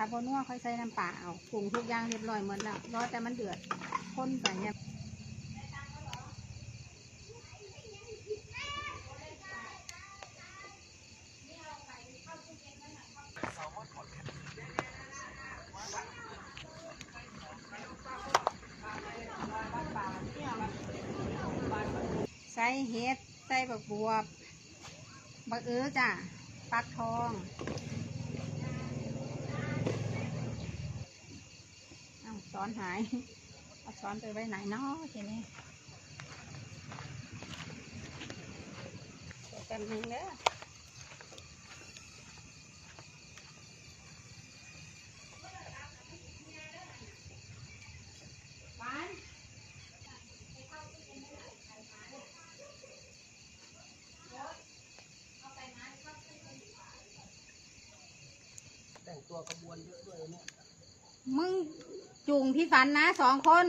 ถ้าบนัวค่อยใส่น้ำปลาเอาปรุงทุกอย่างเรียบร้อยหมดแล้วรอแต่มันเดือดข้นไปเนี่ยใส่เห็ด ใส่บักบวบบักเอื้อจ้ะปักทอง เอาซ้อนหาย เอาซ้อนไปไว้ไหนเนาะทีนี้เดี๋ยวแป๊บนึงเด้อหวานแต่งตัวกระบวนเยอะด้วยเนี่ย มึงจุงพี่ฝันนะสองคน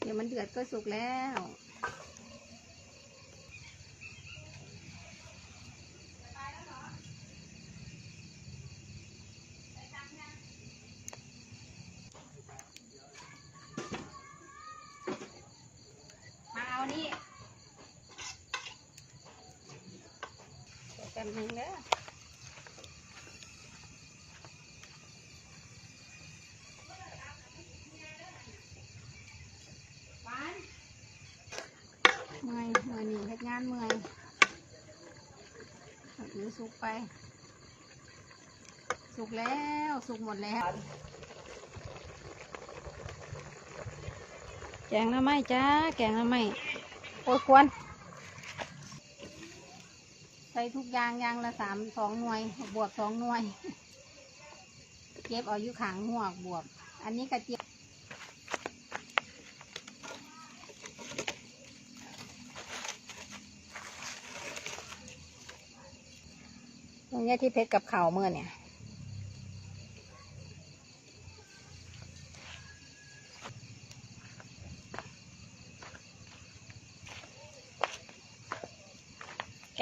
เดี๋ยวมันเดือดก็สุกแล้ว มาเอานี่ เดี๋ยวแป๊บนึงเด้อหวานเมื่อยเมื่อยนี่เฮ็ดงานเมื่อยเอาถือสุกไป สุกแล้วสุกหมดแล้วแกงหน้ำไม้จ้าแกงหน้ำไม้โอ้ยควรใส่ ทุกอย่างอย่างละสามสองหน่วย บวกสองหน่วย เก็บเอาอยู่ขางหัวกบวก อันนี้กระเจี๊ยบตรงเนี้ยที่เพชรกับเข่าเมื่อเนี่ย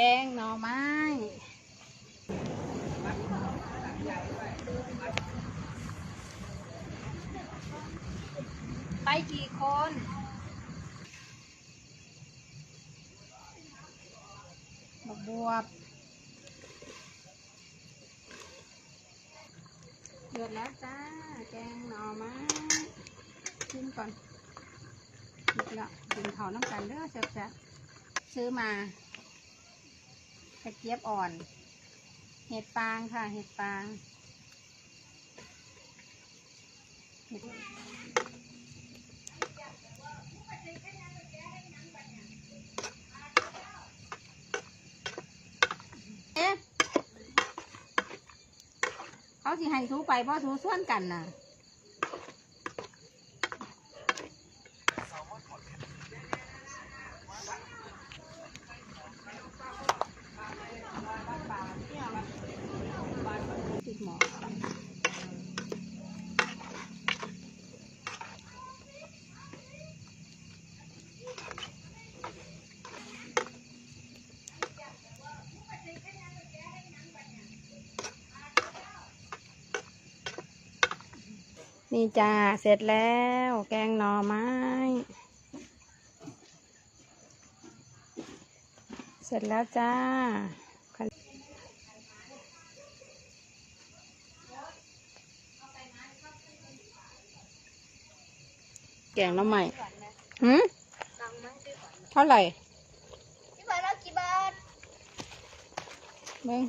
แกงหน่อไม้ ไปกี่คนบวบบวบเดือดแล้วจ้า แกงหน่อไม้ชิมก่อนอีกแล้วกินเขาน้ำกันเด้อแซ่บๆซื้อมา กระเจี๊ยบอ่อน เห็ดฟางค่ะ เห็ดฟางเห็ดเขาสิให้ทูไปเพราะทูส่วนกันน่ะ ติดหมอ นี่จ้า เสร็จแล้ว แกงหน่อไม้ เสร็จแล้วจ้าแกงหน้ำใหม่หืมตังค์มั้งซื้อก่อนเท่าไหร่พี่บาทละกี่บาทเบิ้ง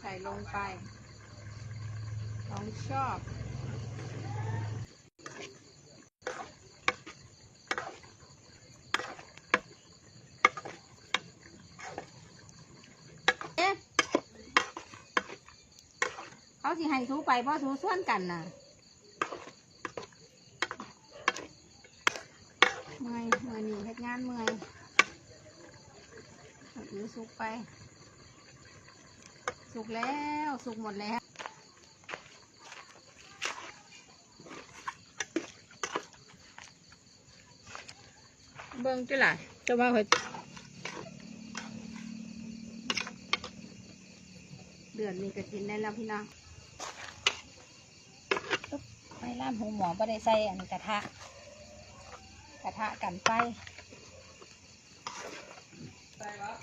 ใส่ลงไปของชอบเอ๊ะเขาสิให้ซูไปเพราะซูส่วนกันน่ะเมื่อยเมื่อยนี่เฮ็ดงานเมื่อยถือซุกไป สุกแล้วสุกหมดแล้ว เบิ่งจ้ะล่ะจะว่าเพิ่นเดือนนี้ก็กินได้แล้วพี่น้องปึ๊บไฟล่ามหูหมอบ่ได้ใส่อันกระทะ กระทะกันไฟ ใช่ครับ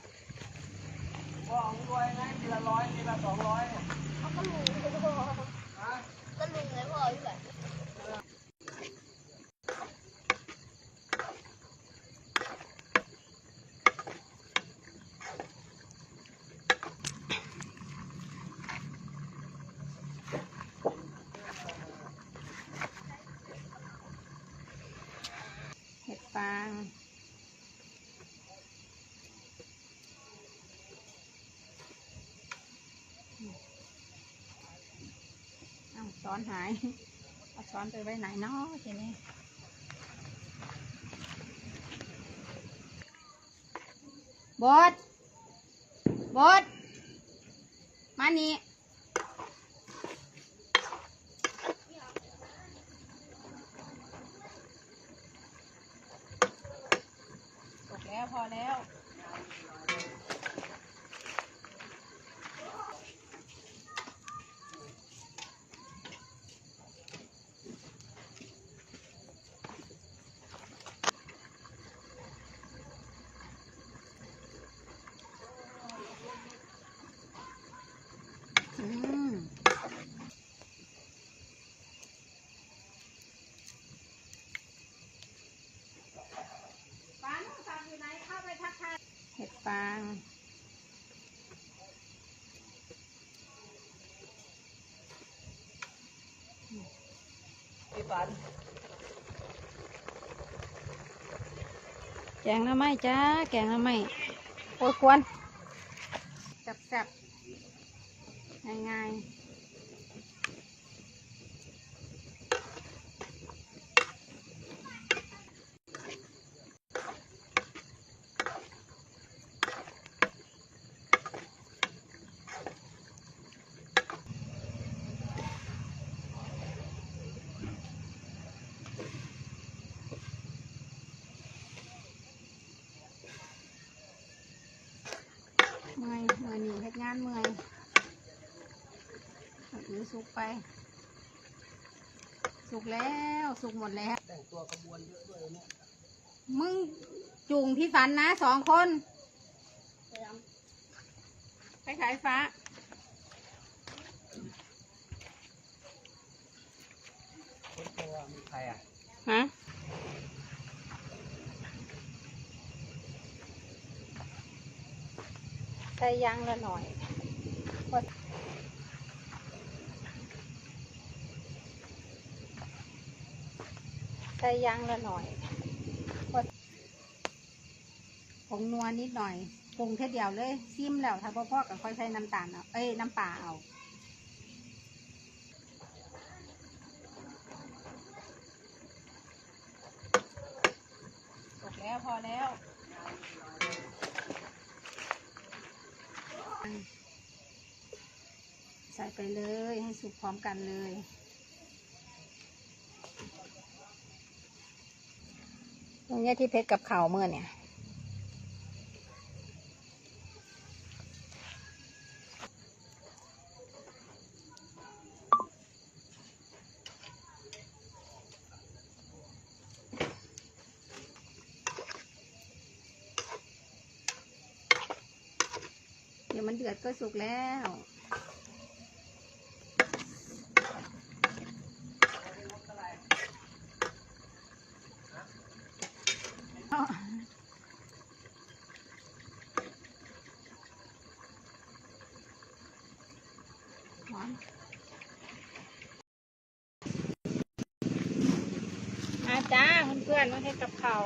สองรวยไงทีละ ร้อยทีละสองร้อยเนี่ย เขาก็ลุงเลยพ่อ ฮะ ก็ลุงเลยพ่อพี่บาท เห็ดฟางเอา ช้อนหาย เอาช้อนไปไว้ไหนเนาะทีนี้บดบดมานี่ตกแล้วพอแล้ว ฝันแกงหน้ำไม้จ้า แกงหน้ำไม้โอ้ยควรแซ่บๆง่ายๆเมื่อยเมื่อยนี่เฮ็ดงานเมื่อยเอาอือ สุกไป สุกแล้วสุกหมดแล้ว แต่งตัวกระบวนเยอะด้วยเนี่ยมึงจูงพี่ฝันนะสองคนไปยังไปขายฟ้า คนตัวมีใครอะฮะใส่ยางละหน่อยว่า ใส่ยางละหน่อยผงนัวนิดหน่อยปรุงแค่เดียวเลยซิมแล้วถ้าพ่อพ่อก็ค่อยใช้น้ำตาลเอาเอ้ยน้ำปลาเอาตกแล้วพอแล้วใส่ไปเลยให้สุกพร้อมกันเลย ตรงนี้ที่เพชรกับเข่าเมื่อเนี่ย เดี๋ยวมันเดือดก็สุกแล้ว อนอาจ้าเพื่อนๆมาให้กับเขา